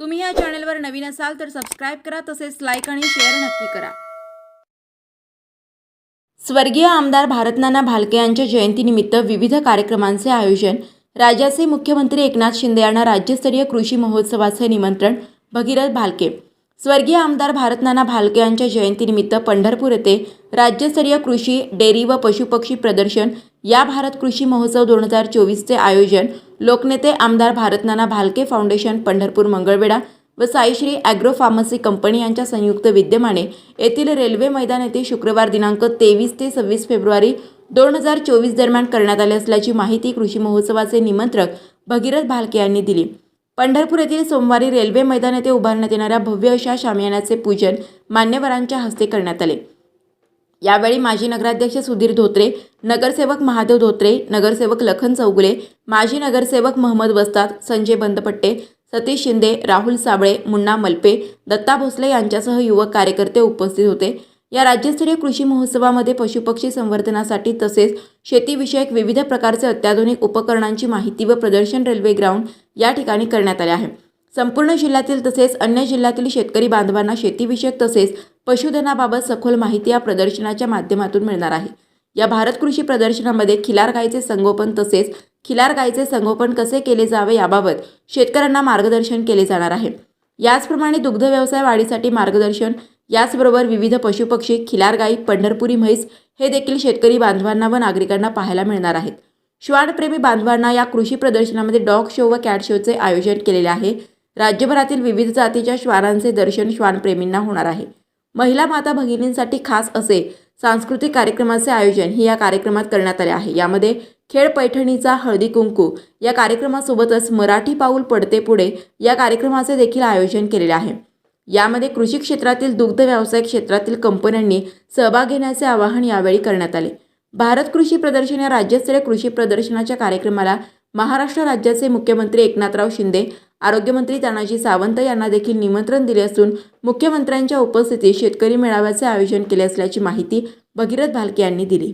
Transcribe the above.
तुम्ही या चॅनलवर नवीन असाल तर सबस्क्राईब करा तसेच लाईक आणि शेअर नक्की करा. स्वर्गीय आमदार भारतनाना भालके यांच्या जयंतीनिमित्त विविध कार्यक्रमांचे आयोजन राज्याचे मुख्यमंत्री एकनाथ शिंदे यांना राज्यस्तरीय कृषी महोत्सवाचे निमंत्रण भगीरथ भालके. स्वर्गीय आमदार भारतनाना भालके यांच्या जयंतीनिमित्त पंढरपूर येथे राज्यस्तरीय कृषी डेअरी व पशुपक्षी प्रदर्शन या भारत कृषी महोत्सव दोन हजार चोवीसचे आयोजन लोकनेते आमदार भारतनाना भालके फाउंडेशन पंढरपूर मंगळवेढा व साईश्री ॲग्रो फार्मसी कंपनी यांच्या संयुक्त विद्यमाने येथील रेल्वे मैदान येथे शुक्रवार दिनांक तेवीस ते सव्वीस फेब्रुवारी दोन हजार चोवीस दरम्यान करण्यात आले असल्याची माहिती कृषी महोत्सवाचे निमंत्रक भगीरथ भालके यांनी दिली. पंढरपूर येथील सोमवारी रेल्वे मैदान येथे उभारण्यात येणाऱ्या भव्य अशा शामियानाचे पूजन मान्यवरांच्या हस्ते करण्यात आले. यावेळी माजी नगराध्यक्ष सुधीर धोत्रे नगरसेवक महादेव धोत्रे नगरसेवक लखन चौगुले माजी नगरसेवक महम्मद वस्ताद संजय बंदपट्टे सतीश शिंदे राहुल साबळे मुन्ना मलपे दत्ता भोसले यांच्यासह युवक कार्यकर्ते उपस्थित होते. या राज्यस्तरीय कृषी महोत्सवामध्ये पशुपक्षी संवर्धनासाठी तसेच शेतीविषयक विविध प्रकारचे अत्याधुनिक उपकरणांची माहिती व प्रदर्शन रेल्वे ग्राउंड या ठिकाणी करण्यात आले आहे. संपूर्ण जिल्ह्यातील तसेच अन्य जिल्ह्यातील शेतकरी बांधवांना शेतीविषयक तसेच पशुधनाबाबत सखोल माहिती या प्रदर्शनाच्या माध्यमातून मिळणार आहे. या भारत कृषी प्रदर्शनामध्ये खिलार गायीचे संगोपन तसेच खिलार गायीचे संगोपन कसे केले जावे याबाबत शेतकऱ्यांना मार्गदर्शन केले जाणार आहे. याचप्रमाणे दुग्ध व्यवसाय वाढीसाठी मार्गदर्शन याचबरोबर विविध पशुपक्षी खिलार गायी पंढरपुरी म्हैस हे देखील शेतकरी बांधवांना व नागरिकांना पाहायला मिळणार आहेत. श्वानप्रेमी बांधवांना या कृषी प्रदर्शनामध्ये डॉग शो व कॅट शोचे आयोजन केलेले आहे. राज्यभरातील विविध जातीच्या श्वानांचे दर्शन श्वानप्रेमींना होणार आहे. महिला माता भगिनींसाठी खास असे सांस्कृतिक कार्यक्रमाचे आयोजन हे या कार्यक्रमात करण्यात आले आहे. यामध्ये खेळ पैठणीचा हळदी कुंकू या कार्यक्रमासोबतच मराठी पाऊल पडते पुढे या कार्यक्रमाचे देखील आयोजन केलेले आहे. यामध्ये कृषी क्षेत्रातील दुग्ध व्यवसाय क्षेत्रातील कंपन्यांनी सहभाग घेण्याचे आवाहन यावेळी करण्यात आले. भारत कृषी प्रदर्शन या राज्यस्तरीय कृषी प्रदर्शनाच्या कार्यक्रमाला महाराष्ट्र राज्याचे मुख्यमंत्री एकनाथराव शिंदे आरोग्यमंत्री तानाजी सावंत यांना देखील निमंत्रण दिले असून मुख्यमंत्र्यांच्या उपस्थितीत शेतकरी मेळाव्याचे आयोजन केले असल्याची माहिती भगीरथ भालके यांनी दिली.